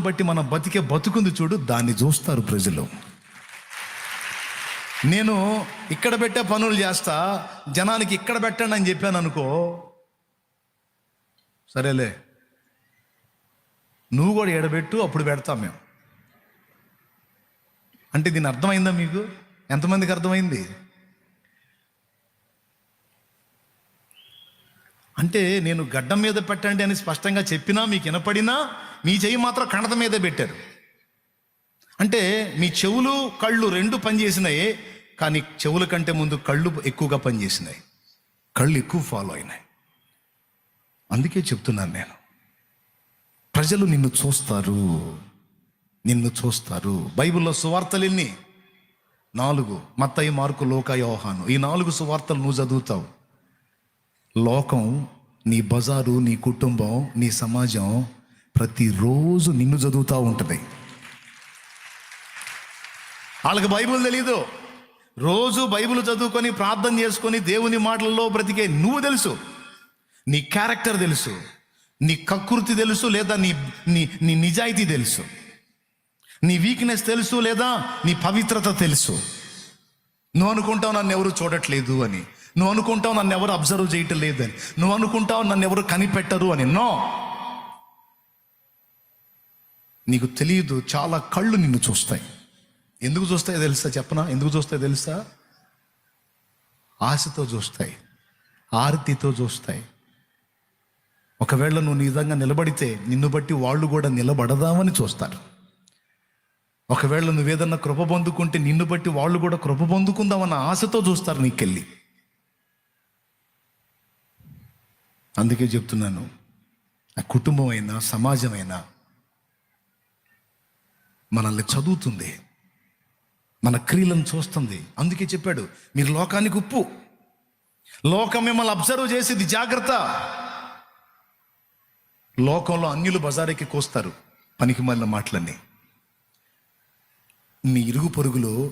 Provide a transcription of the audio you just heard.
బట్టి మనం బతికే బతుకుంది చూడు దాన్ని చూస్తారు ప్రజలు. నేను ఇక్కడ పెట్టే పనులు చేస్తా జనానికి ఇక్కడ పెట్టండి అని చెప్పాను అనుకో. సరేలే. నువ్వు కూడా ఎడబెట్టు అప్పుడు పెడతాం మేము. అంటే దీని అర్థమైందా మీకు? ఎంతమందికి అర్థమైంది? అంటే నేను గడ్డం మీద పెట్టండి అని స్పష్టంగా చెప్పినా మీకు వినపడినా మీ చెయ్యి మాత్రం కణత మీద పెట్టారు. అంటే మీ చెవులు కళ్ళు రెండు పనిచేసినాయి కానీ చెవుల కంటే ముందు కళ్ళు ఎక్కువగా పనిచేసినాయి. కళ్ళు ఎక్కువ ఫాలో అయినాయి. అందుకే చెప్తున్నాను నేను. ప్రజలు నిన్ను చూస్తారు నిన్ను చూస్తారు. బైబిల్లో సువార్తలు ఎన్ని? నాలుగు. మత్తయి మార్కు లోక యోహాను. ఈ నాలుగు సువార్తలు నువ్వు చదువుతావు. లోకం నీ బజారు నీ కుటుంబం నీ సమాజం ప్రతిరోజు నిన్ను చదువుతూ ఉంటుంది. వాళ్ళకి బైబిల్ తెలీదు. రోజు బైబిల్ చదువుకొని ప్రార్థన చేసుకొని దేవుని మాటలలో బ్రతికే నువ్వు తెలుసు. నీ క్యారెక్టర్ తెలుసు. నీ కకృతి తెలుసు లేదా నీ నీ నీ నిజాయితీ తెలుసు. నీ వీక్నెస్ తెలుసు లేదా నీ పవిత్రత తెలుసు. నువ్వు అనుకుంటావు నన్ను ఎవరు చూడట్లేదు అని. నువ్వు అనుకుంటావు నన్ను ఎవరు అబ్జర్వ్ చేయటం లేదని నువ్వు అనుకుంటావు నన్ను ఎవరు కనిపెట్టరు అని. నో. నీకు తెలియదు చాలా కళ్ళు నిన్ను చూస్తాయి. ఎందుకు చూస్తాయో తెలుసా చెప్పనా? ఎందుకు చూస్తాయో తెలుసా? ఆశతో చూస్తాయి ఆరతితో చూస్తాయి. ఒకవేళ నువ్వు నిజంగా నిలబడితే నిన్ను బట్టి వాళ్ళు కూడా నిలబడదామని చూస్తారు. ఒకవేళ నువ్వేదన్నా కృప పొందుకుంటే నిన్ను బట్టి వాళ్ళు కూడా కృప పొందుకుందామన్న ఆశతో చూస్తారు నీకెళ్ళి. అందుకే చెప్తున్నాను ఆ కుటుంబం అయినా సమాజమైనా మనల్ని చదువుతుంది మన క్రియలను చూస్తుంది. అందుకే చెప్పాడు మీరు లోకానికి ఉప్పు. లోకం మిమ్మల్ని అబ్జర్వ్ చేసేది జాగ్రత్త. లోకంలో అన్యులు బజారెక్కి కోస్తారు పనికి మళ్ళీ మాటలన్నీ. మీ ఇరుగు పొరుగులో